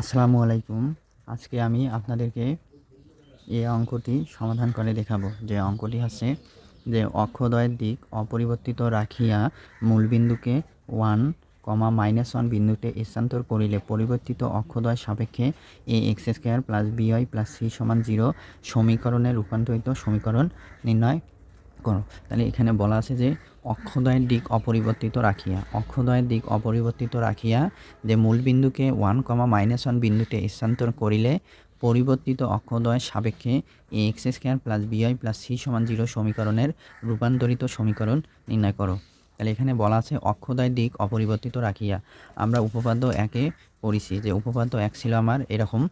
আসসালামু আলাইকুম। আজকে আমি আপনাদেরকে এই অঙ্কটি সমাধান করে দেখাবো। যে অঙ্কটি হচ্ছে যে অক্ষদয়ের দিক অপরিবর্তিত রাখিয়া মূলবিন্দুকে ওয়ান কমা মাইনাস ওয়ান বিন্দুতে স্থানান্তর করিলে পরিবর্তিত অক্ষদয় সাপেক্ষে a x square plus b y plus c সমান জিরো সমীকরণে রূপান্তরিত সমীকরণ নির্ণয় করো। তাহলে এখানে বলা আছে যে অক্ষদয়ের দিক অপরিবর্তিত রাখিয়া অক্ষদয়ের দিক অপরিবর্তিত রাখিয়া যে মূল বিন্দুকে ওয়ান কমা মাইনাস ওয়ান বিন্দুতে স্থানান্তর করিলে পরিবর্তিত অক্ষদয় সাপেক্ষে a x square plus b y plus c সমান জিরো সমীকরণের রূপান্তরিত সমীকরণ নির্ণয় করো তাহলে এখানে বলা আছে অক্ষদয় দিক অপরিবর্তিত রাখিয়া। আমরা উপপাদ্য একে পড়েছি যে উপপাদ্য এক ছিল আমার এরকম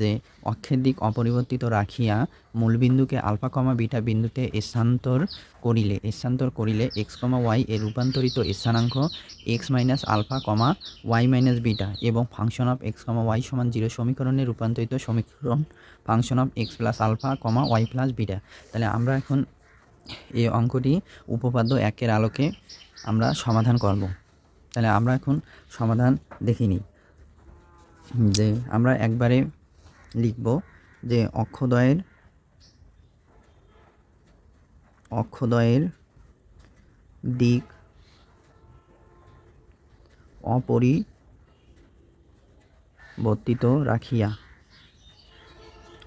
যে অক্ষের দিক অপরিবর্তিত রাখিয়া মূলবিন্দুকে আলফা কমা বিটা বিন্দুতে স্থানান্তর করিলে স্থানান্তর করিলে এক্স কমা ওয়াই এর রূপান্তরিত স্থানাঙ্ক x minus alpha comma y minus beta এবং function of x comma y সমান জিরো সমীকরণে রূপান্তরিত সমীকরণ function of x plus alpha comma y plus beta. তাহলে আমরা এখন এই অঙ্কটি উপপাদ্য একের আলোকে আমরা সমাধান করব। তাহলে আমরা এখন সমাধান দেখে নিই। যে আমরা একবারে লিখব যে অক্ষদয়ের অক্ষদয়ের দিক অপরিবর্তিত রাখিয়া,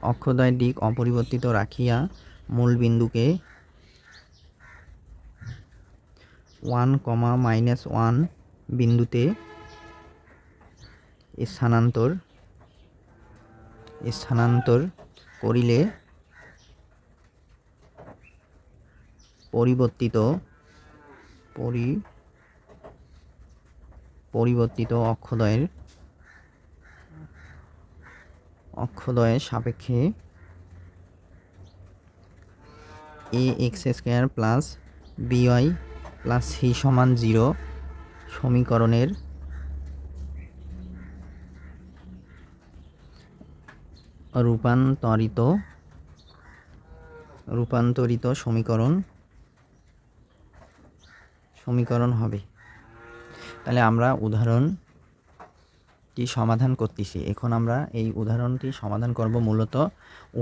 অক্ষদয়ের দিক অপরিবর্তিত রাখিয়া মূল ওয়ান কমা মাইনাস ওয়ান বিন্দুতে স্থানান্তর স্থানান্তর করিলে পরিবর্তিত, পরি, পরিবর্তিত অক্ষদয়ের অক্ষদয়ের সাপেক্ষে a x square plus b y plus c সমান জিরো সমীকরণের রূপান্তরিত রূপান্তরিত সমীকরণ সমীকরণ হবে। তাহলে আমরা উদাহরণটি সমাধান করতেছি। এখন আমরা এই উদাহরণটি সমাধান করব মূলত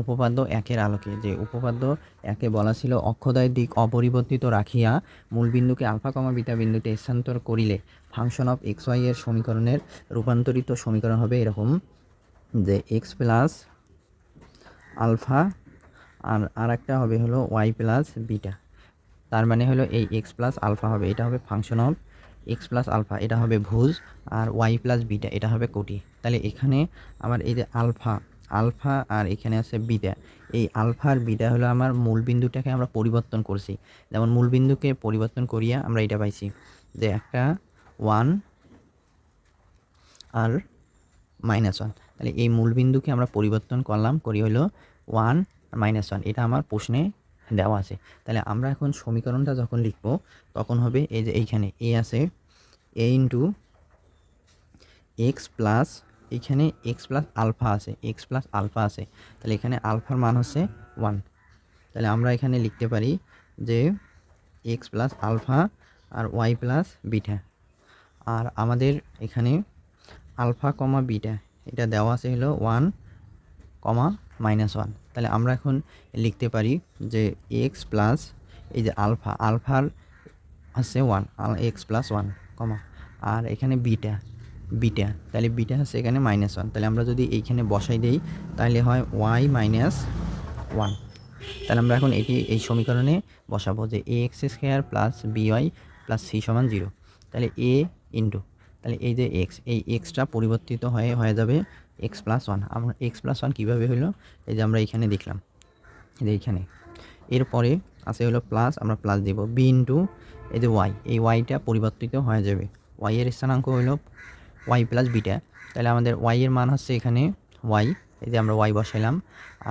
উপপাদ্য একের আলোকে। যে উপপাদ্য একে বলা ছিল অক্ষদয়ের দিক অপরিবর্তিত রাখিয়া মূলবিন্দুকে আলফা কমা বিটা বিন্দুতে স্থানান্তর করিলে ফাংশন অফ এক্স ওয়াই এর সমীকরণের রূপান্তরিত সমীকরণ হবে এরকম যে এক্স প্লাস আলফা আর আর একটা হবে হলো ওয়াই প্লাস বিটা। তার মানে হলো এই এক্স প্লাস আলফা হবে। এটা হবে function of x plus alpha এটা হবে ভুজ, আর ওয়াই প্লাস বিটা এটা হবে কোটি। তাহলে এখানে আমার এই যে আলফা আলফা আর এখানে আছে বিটা এই আলফা আর বিটা হলো আমার মূল বিন্দুটাকে আমরা পরিবর্তন করছি। যেমন মূল বিন্দুকে পরিবর্তন করিয়া আমরা এটা পাইছি যে একটা ওয়ান আর মাইনাস ওয়ান তাহলে এই মূলবিন্দুকে আমরা পরিবর্তন করলাম, করি হলো ওয়ান মাইনাস ওয়ান এটা আমার প্রশ্নে দেওয়া আছে। তাহলে আমরা এখন সমীকরণটা যখন লিখব, তখন হবে এই যে এইখানে এ আছে এ ইন্টু এক্স প্লাস এখানে এক্স প্লাস আলফা আছে এক্স প্লাস আলফা আছে। তাহলে এখানে আলফার মান হচ্ছে ওয়ান তাহলে আমরা এখানে লিখতে পারি যে এক্স প্লাস আলফা আর ওয়াই প্লাস বিটা আর আমাদের এখানে আলফা কমা বিটা এটা দেওয়া আছে হলো ওয়ান কমা মাইনাস ওয়ান তাহলে আমরা এখন লিখতে পারি যে এক্স প্লাস এই যে আলফা আলফার আছে one x plus one comma আর এখানে বিটা বিটা তাহলে বিটা আছে এখানে মাইনাস ওয়ান তাহলে আমরা যদি এইখানে বসাই দিই, তাহলে হয় ওয়াই মাইনাস ওয়ান তাহলে আমরা এখন এটি, এই সমীকরণে বসাবো যে a x square plus b y plus c সমান জিরো তাহলে এ ইন্টু তাহলে এই যে এক্স এই এক্সটা পরিবর্তিত হয়ে হয়ে যাবে এক্স প্লাস ওয়ান আমরা এক্স প্লাস ওয়ান কীভাবে হলো এই যে আমরা এইখানে দেখলাম। এই যে এইখানে এরপরে আছে হলো প্লাস আমরা প্লাস দেব। বি ইন্টু এই যে ওয়াই এই ওয়াইটা পরিবর্তিত হয়ে যাবে। ওয়াইয়ের স্থানাঙ্ক হলো ওয়াই প্লাস বিটা তাহলে আমাদের ওয়াইয়ের মান হচ্ছে এখানে ওয়াই এই যে আমরা ওয়াই বসাইলাম।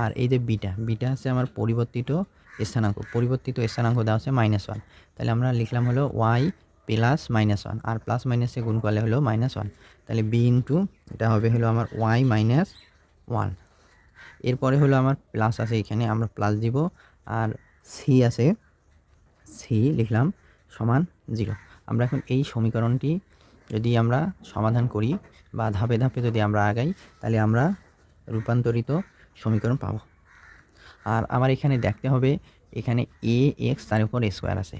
আর এই যে বিটা বিটা হচ্ছে আমার পরিবর্তিত স্থানাঙ্ক। পরিবর্তিত স্থানাঙ্ক দেওয়া হচ্ছে মাইনাস ওয়ান তাহলে আমরা লিখলাম হলো ওয়াই প্লাস মাইনাস ওয়ান। আর প্লাস মাইনাসে গুণ করলে হলো মাইনাস ওয়ান। তাহলে বি ইন্টু এটা হবে হলো আমার ওয়াই মাইনাস ওয়ান এরপরে হলো আমার প্লাস আছে এখানে, আমরা প্লাস দিব। আর সি আছে সি লিখলাম সমান জিরো আমরা এখন এই সমীকরণটি যদি আমরা সমাধান করি বা ধাপে ধাপে যদি আমরা আগাই, তাহলে আমরা রূপান্তরিত সমীকরণ পাবো। আর আমার এখানে দেখতে হবে, এখানে এ এক্স তার উপর স্কোয়ার আছে।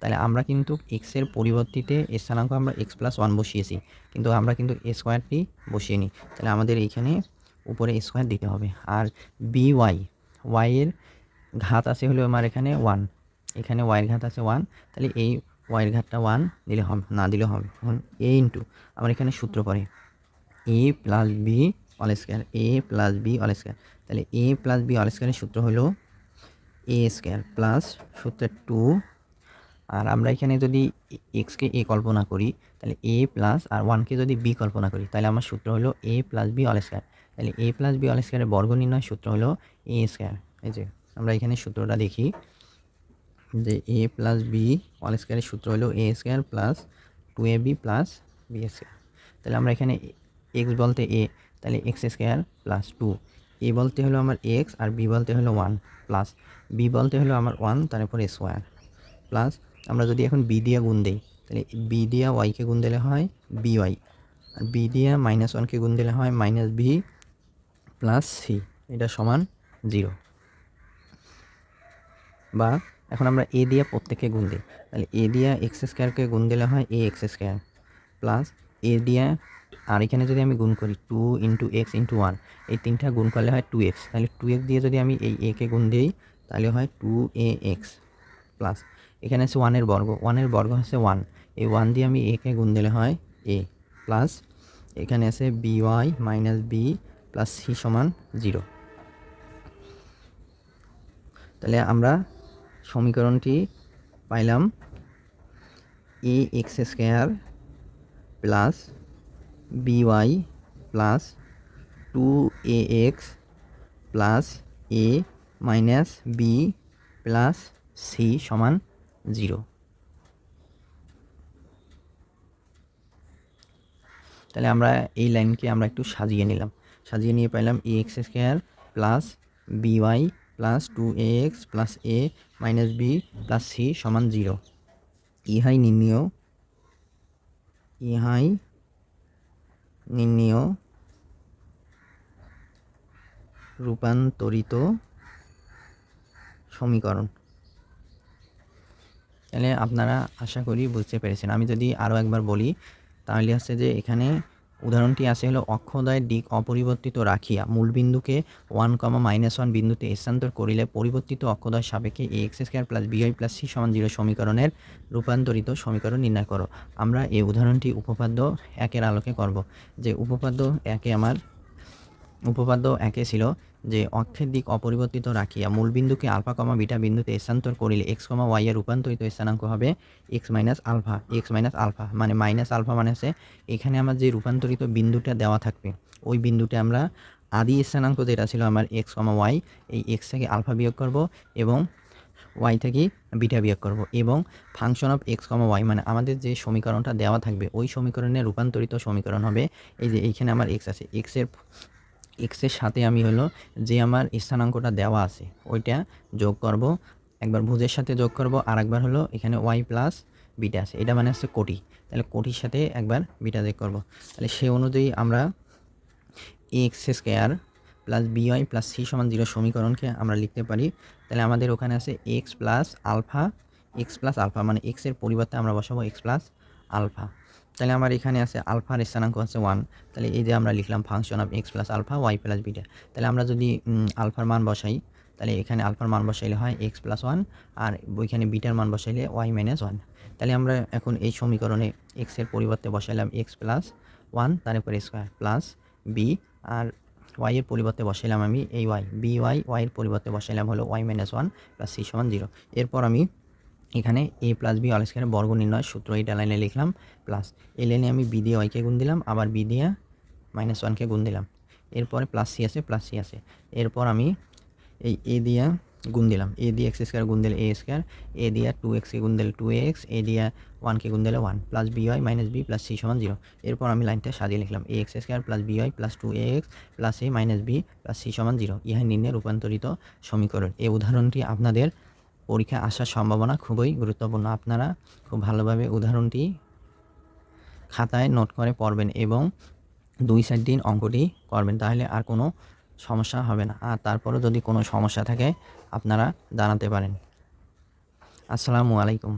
তাহলে আমরা কিন্তু এক্সের পরিবর্তিতে স্থানাঙ্ক আমরা এক্স প্লাস ওয়ান বসিয়েছি। কিন্তু আমরা কিন্তু এ স্কোয়ারটি বসিয়ে নিই। তাহলে আমাদের এইখানে উপরে স্কোয়ার দিতে হবে। আর বি ওয়াই ওয়াইয়ের ঘাত আছে হলো আমার এখানে ওয়ান এখানে ওয়াইয়ের ঘাত আছে ওয়ান তাহলে এই ওয়াইয়ের ঘাতটা ওয়ান দিলে হবে, না দিলে হবে। এখন এ ইন্টু আমার এখানে সূত্র পড়ে a plus b all square a plus b all square তাহলে এ প্লাস বি অল স্কোয়ারের সূত্র হলো এ স্কোয়ার প্লাস সূত্রের টু আর আমরা এখানে যদি এক্সকে এ কল্পনা করি, তাহলে এ প্লাস আর ওয়ানকে যদি বি কল্পনা করি, তাহলে আমার সূত্র হলো a plus b all square তাহলে এ প্লাস বি অল স্কোয়ারের বর্গ নির্ণয় সূত্র হলো এ স্কোয়ার এই যে, আমরা এখানে সূত্রটা দেখি যে এ প্লাস বি অল স্কোয়ারের সূত্র হলো a square plus two a b plus b square তাহলে আমরা এখানে এক্স বলতে এ তাহলে x square plus two a বলতে হলো আমার এক্স আর বি বলতে হলো ওয়ান প্লাস বি বলতে হলো আমার ওয়ান তারপর স্কোয়ার প্লাস আমরা যদি এখন বি দিয়া গুণ দিই, তাহলে বি দিয়া ওয়াইকে গুণ দিলে হয় বি ওয়াই আর বি দিয়া মাইনাস ওয়ানকে গুণ দিলে হয় মাইনাস বি প্লাস সি এটা সমান জিরো বা এখন আমরা এ দিয়া প্রত্যেককে গুণ দিই, তাহলে এ দিয়া এক্স স্কোয়ারকে গুণ দিলে হয় a x square plus a দিয়া, আর এখানে যদি আমি গুণ করি two into x into one এই তিনটা গুণ করলে হয় টু এক্স তাহলে টু এক্স দিয়ে যদি আমি এই একে গুণ দিই, তাহলে হয় টু এ এক্স প্লাস এখানে আছে ওয়ানের বর্গ ওয়ানের বর্গ হচ্ছে ওয়ান এই ওয়ান দিয়ে আমি একে গুণ দিলে হয় এ প্লাস এখানে আছে B Y minus B plus C সমান জিরো তাহলে আমরা সমীকরণটি পাইলাম A X square plus B Y plus two A X plus A minus B plus C সমান জিরো। তাহলে আমরা এই লাইনকে আমরা একটু সাজিয়ে নিলাম। সাজিয়ে নিয়ে পাইলাম A X square plus B Y plus two A X plus A minus B plus C সমান জিরো। ইহাই নির্ণীয় ইহাই নির্ণীয় রূপান্তরিত সমীকরণ। তাহলে আপনারা আশা করি বুঝতে পেরেছেন। আমি যদি আরও একবার বলি, তাহলে হচ্ছে যে এখানে উদাহরণটি আছে হলো অক্ষদয়ের দিক অপরিবর্তিত রাখিয়া মূলবিন্দুকে ওয়ান কমা মাইনাস ওয়ান বিন্দুতে স্থানান্তর করিলে পরিবর্তিত অক্ষদয় সাপেক্ষে a x square plus b y plus c সমান জিরো সমীকরণের রূপান্তরিত সমীকরণ নির্ণয় করো। আমরা এই উদাহরণটি উপপাদ্য একের আলোকে করব। যে উপপাদ্য একে আমার, উপপাদ্য একে ছিল যে অক্ষের দিক অপরিবর্তিত রাখিয়া মূলবিন্দুকে আলফা কমা বিটা বিন্দুতে স্থানান্তর করিলে এক্স কমা ওয়াই এর রূপান্তরিত স্থানাঙ্ক হবে x minus alpha x minus alpha মানে মাইনাস আলফা মানে হচ্ছে এখানে আমার যে রূপান্তরিত বিন্দুটা দেওয়া থাকবে, ওই বিন্দুতে আমরা আদি স্থানাঙ্ক যেটা ছিল আমার এক্স কমা ওয়াই এই এক্স থেকে আলফা বিয়োগ করব এবং ওয়াই থেকে বিটা বিয়োগ করব এবং function of x comma y মানে আমাদের যে সমীকরণটা দেওয়া থাকবে, ওই সমীকরণের রূপান্তরিত সমীকরণ হবে, এই যে এইখানে আমার এক্স আছে এক্সের এক্সের সাথে আমি হলো যে আমার স্থানাঙ্কটা দেওয়া আছে, ওইটা যোগ করব, একবার ভুজের সাথে যোগ করব আর একবার হলো এখানে ওয়াই প্লাস বিটা আছে, এটা মানে হচ্ছে কোটি। তাহলে কোটির সাথে একবার বিটা যোগ করব। তাহলে সে অনুযায়ী আমরা x square plus b y plus c সমান জিরো সমীকরণকে আমরা লিখতে পারি। তাহলে আমাদের ওখানে আছে x plus alpha x plus alpha মানে এক্সের পরিবর্তে আমরা বসাবো এক্স প্লাস আলফা তাহলে আমার এখানে আছে আলফার স্থানাঙ্ক আছে ওয়ান তাহলে এই যে আমরা লিখলাম function of x plus alpha y plus beta তাহলে আমরা যদি আলফার মান বসাই, তাহলে এখানে আলফার মান বসাইলে হয় এক্স প্লাস ওয়ান আর ওইখানে বিটার মান বসাইলে ওয়াই মাইনাস ওয়ান তাহলে আমরা এখন এই সমীকরণে এক্সের পরিবর্তে বসাইলাম এক্স প্লাস ওয়ান তারপরে স্কোয়ার প্লাস বি আর ওয়াই এর পরিবর্তে বসাইলাম আমি এই ওয়াই বি ওয়াই ওয়াই এর পরিবর্তে বসাইলাম হলো y minus one plus c সমান জিরো এরপর আমি এখানে এ প্লাস বি অল স্কোয়ারের বর্গ নির্ণয় সূত্র এইটা লাইনে লিখলাম প্লাস এ লাইনে আমি বি দিয়ে ওয়াইকে গুণ দিলাম, আবার বি দিয়ে মাইনাস ওয়ানকে গুণ দিলাম। এরপরে প্লাস সি আছে প্লাস সি আছে। এরপর আমি এই এ দিয়া গুণ দিলাম। এ দিয়ে এক্স স্কোয়ার গুণ দিলে এ স্কোয়ার এ দিয়া টু এক্সকে গুণ দিলে টু এক্স এ দিয়া ওয়ানকে গুণ দিলে one plus b y minus b plus c সমান জিরো এরপর আমি লাইনটা সাজিয়ে লিখলাম। A x square plus b y plus two x plus a minus b plus c সমান জিরো ইহা নিম্নে রূপান্তরিত সমীকরণ। এই উদাহরণটি আপনাদের পরীক্ষা আসার সম্ভাবনা খুবই গুরুত্বপূর্ণ। আপনারা খুব ভালোভাবে উদাহরণটি খাতায় নোট করে পড়বেন এবং দুই চার দিন অঙ্কটি করবেন, তাহলে আর কোনো সমস্যা হবে না। আর তারপরে যদি কোনো সমস্যা থাকে, আপনারা দাঁড়াতে পারেন। আসসালামু আলাইকুম।